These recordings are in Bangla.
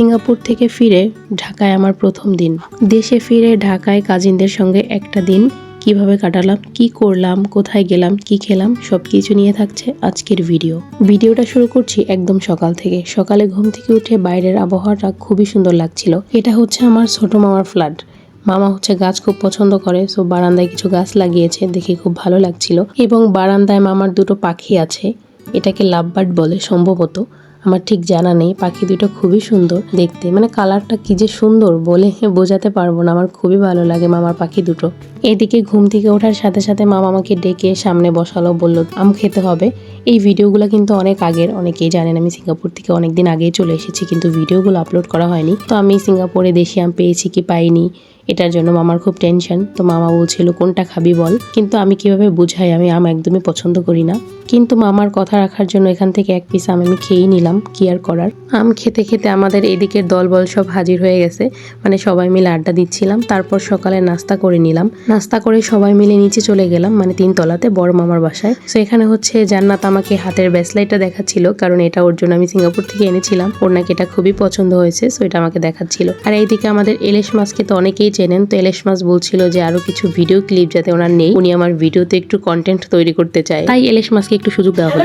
সিঙ্গাপুর থেকে ফিরে ঢাকায় আমার প্রথম দিন। দেশে ফিরে ঢাকায় কাজিনদের সঙ্গে একটা দিন। কীভাবে কাটালাম, কি করলাম, কোথায় গেলাম, কি খেলাম সব কিছু নিয়ে থাকছে আজকের ভিডিও। ভিডিওটা শুরু করছি একদম সকাল থেকে। সকালে ঘুম থেকে উঠে বাইরের আবহাওয়াটা খুবই সুন্দর লাগছিল। এটা হচ্ছে আমার ছোট মামার ফ্ল্যাট। মামা হচ্ছে গাছ খুব পছন্দ করে সো বারান্দায় কিছু গাছ লাগিয়েছে, দেখে খুব ভালো লাগছিল। এবং বারান্দায় মামার দুটো পাখি আছে। এটাকে লাভবার্ড বলে সম্ভবত। আমার ঠিক জানা নেই, পাখি দুটো খুবই সুন্দর দেখতে। মানে কালারটা কি যে সুন্দর বলে বোঝাতে পারব না, আমার খুবই ভালো লাগে মামার পাখি দুটো। এদিকে ঘুম থেকে ওঠার সাথে সাথে মামা আমাকে ডেকে সামনে বসালো, বলল, আম খেতে হবে। এই ভিডিওগুলো কিন্তু অনেক আগের, অনেকেই জানেন আমি সিঙ্গাপুর থেকে অনেক দিন আগেই চলে এসেছি, কিন্তু ভিডিওগুলো আপলোড করা হয়নি। তো আমি সিঙ্গাপুরে দেশি আম পেয়েছি কি পাইনি? এটার জন্য মামার খুব টেনশন তো মামা বলছিল, কোনটা খাবি বল? কিন্তু আমি কীভাবে বুঝাই, আমি আম একদমই পছন্দ করি না। কিন্তু মামার কথা রাখার জন্য এখান থেকে এক পিস আম আমি খেয়েই নিলাম, কি আর করার? আম খেতে খেতে আমাদের এদিকের দলবল সব হাজির হয়ে গেছে। মানে সবাই মিলে আড্ডা দিচ্ছিলাম, তারপর সকালে নাস্তা করে নিলাম। নাস্তা করে সবাই মিলে নিচে চলে গেলাম মানে তিনতলাতে, বড় মামার বাসায়। তো এখানে হচ্ছে জান্নাত আমাকে হাতের ব্যাসলাইটটা দেখাচ্ছিল, কারণ এটা ওর জন্য আমি সিঙ্গাপুর থেকে এনেছিলাম। ওর নাকি এটা খুবই পছন্দ হয়েছে সো এটা আমাকে দেখাচ্ছিল। আর এইদিকে আমাদের এলেশ মাছকে তো অনেকেই চেনেন তো এলেশ মাছ বলছিল যে আরও কিছু ভিডিও ক্লিপ যাতে ওনার নেই উনি আমার ভিডিওতে একটু কন্টেন্ট তৈরি করতে চায় তাই এলেশ মাছকে একটু সুযোগ দেওয়া হলো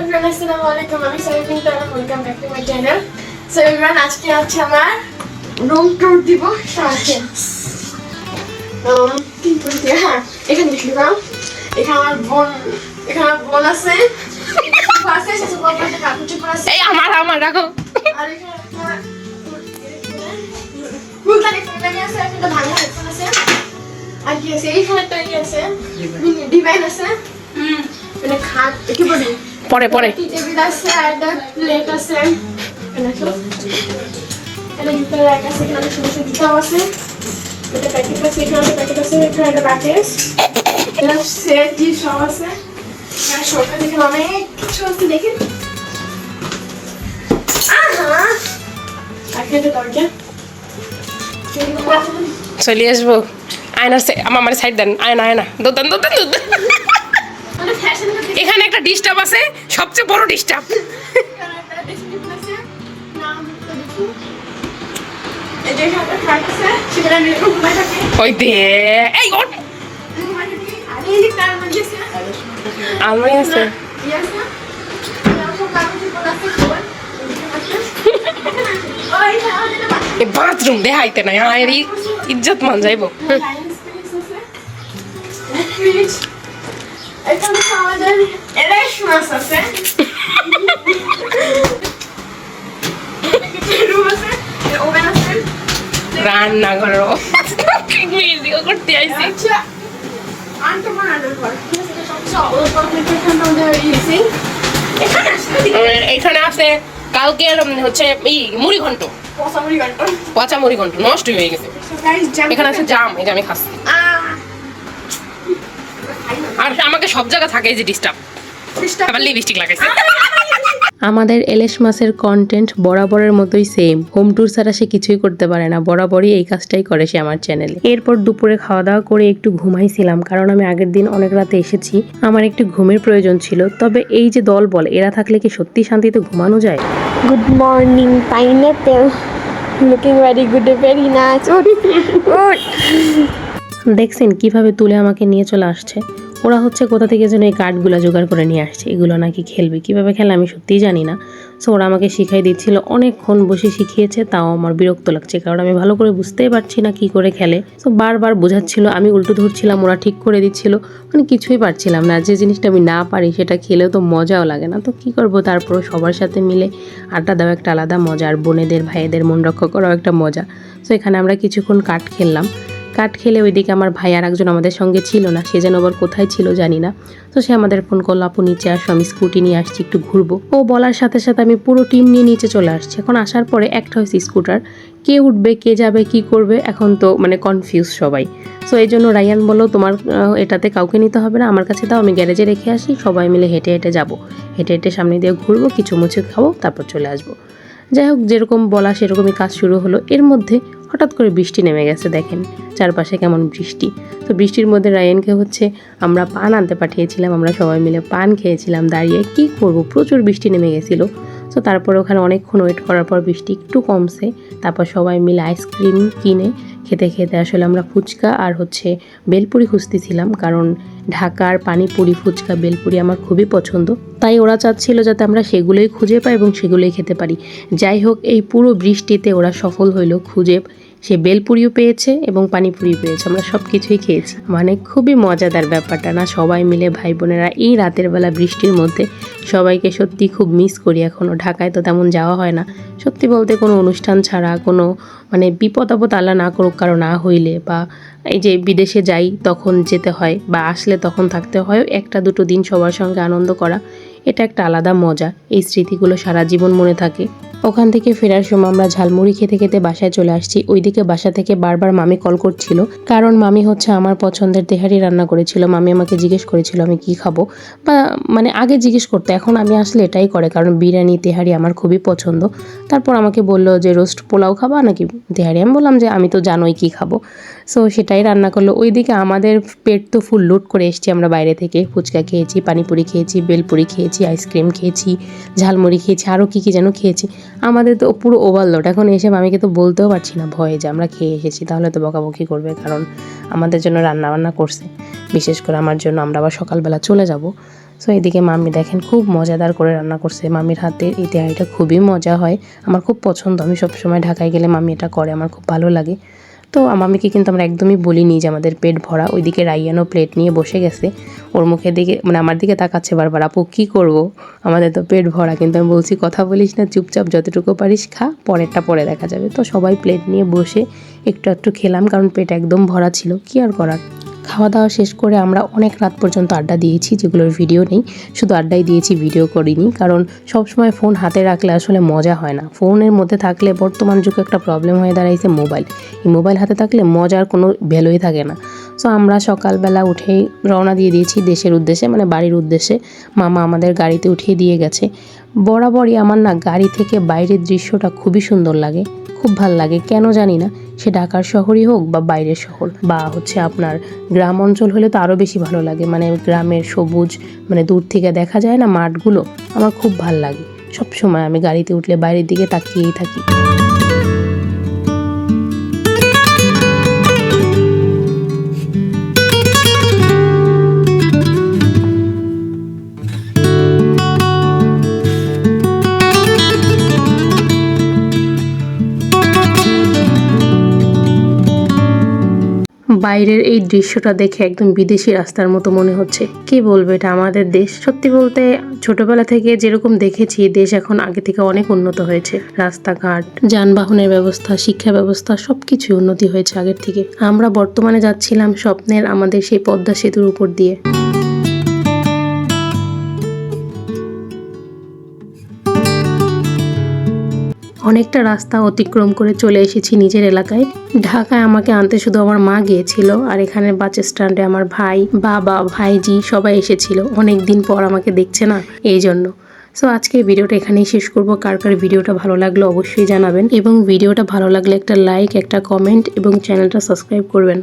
আজকে আছে আমার রুম ট্যুর দিব সাথে um কি বলি হ্যাঁ এখানে দেখি এখানে আমার বোন এখানে আমার বোন আছে আছে সে বলতে একটা কাকুচি পর আছে এই আমার আমার রাখো আর এখানে আছে? আর কি আছে? এইখানে একটা ইয়ে আছে? ডিভাইন আছে? হুম। মানে খাট কি বলি? পরে পরে। টেবিল আছে আর একটা প্লেট আছে। এটা জুতো রাখ আছে এখানে ছোট ছোট জুতাও আছে। এটা প্যাকেট আছে এখানে একটা প্যাকেট আছে এখানে একটা প্যাকেট এটা সেট সব আছে? আর শোটা দেখেন অনেক কিছু আছে দেখেন আহা! আর দরজা? চলে আসব। আয়নার আমার সাইড দেন। আয়না আয়না। দোদান দোদান মানে এখানে একটা ডিস্টার্ব আছে। সবচেয়ে বড় ডিস্টার্ব আমি ওই দে। এই আর এই যে আছে বাথরুম দেখাইতে নাই। আয়ের ই- ইজ্জত মান যাইবো. এখানে আছে। রান্না করো করতে এখানে কালকের হচ্ছে ই মুড়ি ঘন্ট পচামুড়ি ঘন্ট। পচা মুড়ি ঘন্ট নষ্ট হয়ে গেছে এখানে আছে জাম এই আমি খাচ্ছি। আর আমাকে সব জায়গা থাকে যে ডিস্টার্ব আবার লিপস্টিক লাগাইছে। আমাদের এলেশ মাসের কন্টেন্ট বরাবরের মতোই সেম হোম ট্যুর ছাড়া সে কিছুই করতে পারে না। বরাবরই এই কাজটাই করে সে আমার চ্যানেলে এরপর দুপুরে খাওয়া দাওয়া করে একটু ঘুমাইছিলাম কারণ আমি আগের দিন অনেক রাতে এসেছি। আমার একটু ঘুমের প্রয়োজন ছিল। তবে এই যে দল বল এরা থাকলে কি সত্যি শান্তিতে ঘুমানো যায়? Good morning pineapple. Looking very good very nice দেখছেন কীভাবে তুলে আমাকে নিয়ে চলে আসছে? ওরা হচ্ছে কোথা থেকে যেন এই কার্ডগুলো জোগাড় করে নিয়ে আসছে, এগুলো নাকি খেলবে, কীভাবে খেলে আমি সত্যিই জানি না। সো ওরা আমাকে শিখাই দিচ্ছিল, অনেকক্ষণ বসে শিখিয়েছে, তাও আমার বিরক্ত লাগছে, কারণ আমি ভালো করে বুঝতেই পারছি না কি করে খেলে। সো বারবার বোঝাচ্ছিল, আমি উল্টো ধরছিলাম, ওরা ঠিক করে দিচ্ছিল মানে কিছুই পারছিলাম না, যে জিনিসটা আমি না পারি সেটা খেলেও তো মজাও লাগে না, তো কি করব তারপর সবার সাথে মিলে আড্ডা দেওয়া একটা আলাদা মজা, আর বোনেদের ভাইয়েদের মন রক্ষা করাও একটা মজা। সো এখানে আমরা কিছুক্ষণ কাঠ খেললাম কাঠ খেলে ওইদিকে আমার ভাই আর একজন আমাদের সঙ্গে ছিল না। সে যেন আবার কোথায় ছিল জানি না। তো সে আমাদের ফোন করল, আপু, নিচে আসো, আমি স্কুটি নিয়ে আসছি, একটু ঘুরবো। ও বলার সাথে সাথে আমি পুরো টিম নিয়ে নিচে চলে আসছি। এখন আসার পরে একটা হয়েছে স্কুটার কে উঠবে, কে যাবে, কি করবে, এখন তো মানে কনফিউজ সবাই। সো এই জন্য রায়ান বলল, তোমার এটাতে কাউকে নিতে হবে না, আমার কাছে দাও, আমি গ্যারেজে রেখে আসি, সবাই মিলে হেঁটে হেঁটে যাব। হেঁটে হেঁটে সামনে দিয়ে ঘুরবো, কিছু মুছে খাব, তারপর চলে আসব। যাই হোক যেরকম বলা সেরকমই কাজ শুরু হলো। এর মধ্যে হঠাৎ করে বৃষ্টি নেমে গেছে, দেখেন। চারপাশে কেমন বৃষ্টি। তো বৃষ্টির মধ্যে রায়ানকে হচ্ছে আমরা পান আনতে পাঠিয়েছিলাম, আমরা সবাই মিলে পান খেয়েছিলাম, দাঁড়িয়ে কি করব? প্রচুর বৃষ্টি নেমে গেছিল। তো তারপর ওখানে অনেকক্ষণ ওয়েট করার পর বৃষ্টি একটু কমছে। তারপর সবাই মিলে আইসক্রিম কিনে খেতে খেতে আসলে আমরা ফুচকা আর হচ্ছে বেলপুরি খুঁজতেছিলাম কারণ ঢাকার পানিপুরি ফুচকা, বেলপুরি আমার খুবই পছন্দ। তাই ওরা চাচ্ছিল যাতে আমরা সেগুলোই খুঁজে পাই এবং সেগুলোই খেতে পারি। যাই হোক, এই পুরো বৃষ্টিতে ওরা সফল হইল খুঁজে সে বেলপুরিও পেয়েছে এবং পানিপুরিও পেয়েছে। আমরা সব কিছুই খেয়েছি। মানে খুবই মজাদার ব্যাপারটা না? সবাই মিলে ভাই বোনেরা এই রাতের বেলা বৃষ্টির মধ্যে সবাইকে সত্যি খুব মিস করি এখনও ঢাকায় তো তেমন যাওয়া হয় না। সত্যি বলতে কোনো অনুষ্ঠান ছাড়া, কোনো মানে বিপদ আপদ আল্লাহ না করুক, কারও না হইলে বা এই যে বিদেশে যাই তখন যেতে হয় বা আসলে তখন থাকতে হয়, একটা দুটো দিন সবার সঙ্গে আনন্দ করা, এটা একটা আলাদা মজা। এই স্মৃতিগুলো সারা জীবন মনে থাকে। ওখান থেকে ফেরার সময় আমরা ঝালমুড়ি খেতে খেতে বাসায় চলে আসছি। ওইদিকে বাসা থেকে বারবার মামি কল করছিল। কারণ মামি হচ্ছে আমার পছন্দের তেহারি রান্না করেছিল। মামি আমাকে জিজ্ঞেস করেছিল, আমি কি খাব? বা মানে আগে জিজ্ঞেস করতো, এখন আমি আসলে এটাই করে। কারণ বিরিয়ানি, তেহারি আমার খুবই পছন্দ। তারপর আমাকে বলল যে, রোস্ট পোলাও খাবা নাকি তেহারি? আমি বললাম যে, আমি তো জানোই কি খাব। সো সেটাই রান্না করল। ওইদিকে আমাদের পেট তো ফুল লোড করে এসছি আমরা বাইরে থেকে। ফুচকা খেয়েছি, পানিপুরি খেয়েছি, বেলপুরি খেয়েছি আইসক্রিম খেয়েছি, ঝালমুড়ি খেয়েছি, আরও কী কী যেন খেয়েছি। আমাদের তো পুরো ওভারলোড এখন এসে মামিকে তো বলতেও পারছি না ভয়ে যে আমরা খেয়ে এসেছি, তাহলে তো বকাবকি করবে, কারণ আমাদের জন্য রান্না বান্না করছে। বিশেষ করে আমার জন্য, আমরা আবার সকালবেলা চলে যাব। সো এদিকে মাম্মি দেখেন খুব মজাদার করে রান্না করছে। মামির হাতে এই তেহারিটা খুবই মজা হয়। আমার খুব পছন্দ। আমি সবসময় ঢাকায় গেলে মামি এটা করে, আমার খুব ভালো লাগে। তো আমামিকে কিন্তু আমরা একদমই বলিনি যে আমাদের পেট ভরা। ওইদিকে রাইয়ানো প্লেট নিয়ে বসে গেছে। ওর মুখের দিকে মানে আমার দিকে তাকাচ্ছে বারবার, আপু, কী করব? আমাদের তো পেট ভরা। কিন্তু আমি বলছি, কথা বলিস না, চুপচাপ যতটুকু পারিস খা, পরেরটা পরে দেখা যাবে। তো সবাই প্লেট নিয়ে বসে একটু একটু খেলাম, কারণ পেট একদম ভরা ছিল। কি আর করার? খাওয়া দাওয়া শেষ করে আমরা অনেক রাত পর্যন্ত আড্ডা দিয়েছি, যেগুলোর ভিডিও নেই। শুধু আড্ডাই দিয়েছি ভিডিও করিনি। কারণ সবসময় ফোন হাতে রাখলে আসলে মজা হয় না। ফোনের মধ্যে থাকলে বর্তমান যুগে একটা প্রবলেম হয়ে দাঁড়াইছে মোবাইল এই মোবাইল হাতে থাকলে মজার কোনো ভ্যালুই থাকে না। সো আমরা সকালবেলা উঠেই রওনা দিয়ে দিয়েছি দেশের উদ্দেশ্যে মানে বাড়ির উদ্দেশ্যে। মামা আমাদের গাড়িতে উঠিয়ে দিয়ে গেছে। বরাবরই আমার না গাড়ি থেকে বাইরের দৃশ্যটা খুবই সুন্দর লাগে, খুব ভালো লাগে, কেন জানি না। সে ঢাকার শহরই হোক বা বাইরের শহর বা হচ্ছে আপনার গ্রাম অঞ্চল হলে তো আরও বেশি ভালো লাগে। মানে গ্রামের সবুজ মানে দূর থেকে দেখা যায় না মাঠগুলো, আমার খুব ভালো লাগে। সবসময় আমি গাড়িতে উঠলে বাইরের দিকে তাকিয়েই থাকি। বাইরের এই দৃশ্যটা দেখে একদম বিদেশি রাস্তার মতো মনে হচ্ছে। কি বলব এটা আমাদের দেশ? সত্যি বলতে, ছোটবেলা থেকে যেরকম দেখেছি, দেশ এখন আগে থেকে অনেক উন্নত হয়েছে। রাস্তাঘাট, যানবাহনের ব্যবস্থা, শিক্ষা ব্যবস্থা সবকিছু উন্নতি হয়েছে আগের থেকে। আমরা বর্তমানে যাচ্ছিলাম স্বপ্নের আমাদের সেই পদ্মা সেতুর উপর দিয়ে। অনেকটা রাস্তা অতিক্রম করে চলে এসেছি নিজের এলাকায়। ঢাকায় আমাকে আনতে শুধু আমার মা গিয়েছিল আর এখানে বাস স্ট্যান্ডে আমার ভাই, বাবা, ভাইজি সবাই এসেছিল। অনেক দিন পর আমাকে দেখছে না এই জন্য। সো আজকে ভিডিওটা এখানেই শেষ করব। কার কার ভিডিওটা ভালো লাগল অবশ্যই জানাবেন। এবং ভিডিওটা ভালো লাগলে একটা লাইক একটা কমেন্ট এবং চ্যানেলটা সাবস্ক্রাইব করবেন।